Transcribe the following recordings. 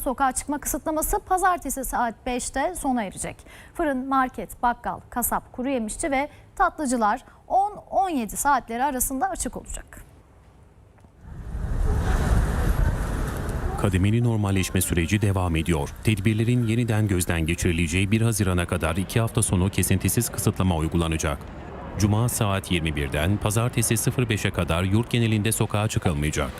sokağa çıkma kısıtlaması pazartesi saat 5'te sona erecek. Fırın, market, bakkal, kasap, kuru yemişçi ve tatlıcılar 10-17 saatleri arasında açık olacak. Kademeli normalleşme süreci devam ediyor. Tedbirlerin yeniden gözden geçirileceği 1 Haziran'a kadar 2 hafta sonu kesintisiz kısıtlama uygulanacak. Cuma saat 21'den pazartesi 05'e kadar yurt genelinde sokağa çıkılmayacak.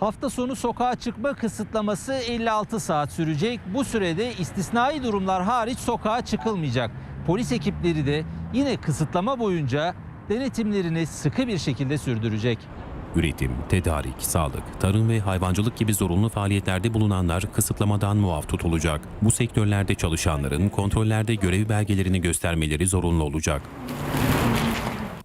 Hafta sonu sokağa çıkma kısıtlaması 56 saat sürecek. Bu sürede istisnai durumlar hariç sokağa çıkılmayacak. Polis ekipleri de yine kısıtlama boyunca denetimlerini sıkı bir şekilde sürdürecek. Üretim, tedarik, sağlık, tarım ve hayvancılık gibi zorunlu faaliyetlerde bulunanlar kısıtlamadan muaf tutulacak. Bu sektörlerde çalışanların kontrollerde görev belgelerini göstermeleri zorunlu olacak.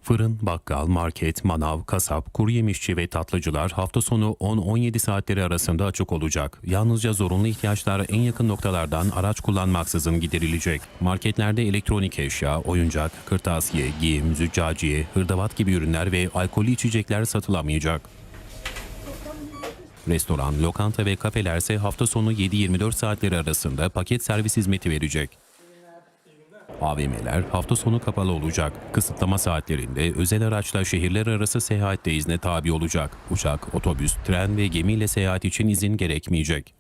Fırın, bakkal, market, manav, kasap, kuru yemişçi ve tatlıcılar hafta sonu 10-17 saatleri arasında açık olacak. Yalnızca zorunlu ihtiyaçlar en yakın noktalardan araç kullanmaksızın giderilecek. Marketlerde elektronik eşya, oyuncak, kırtasiye, giyim, züccaciye, hırdavat gibi ürünler ve alkollü içecekler satılamayacak. Restoran, lokanta ve kafelerse hafta sonu 7-24 saatleri arasında paket servis hizmeti verecek. AVM'ler hafta sonu kapalı olacak. Kısıtlama saatlerinde özel araçla şehirler arası seyahatte izne tabi olacak. Uçak, otobüs, tren ve gemiyle seyahat için izin gerekmeyecek.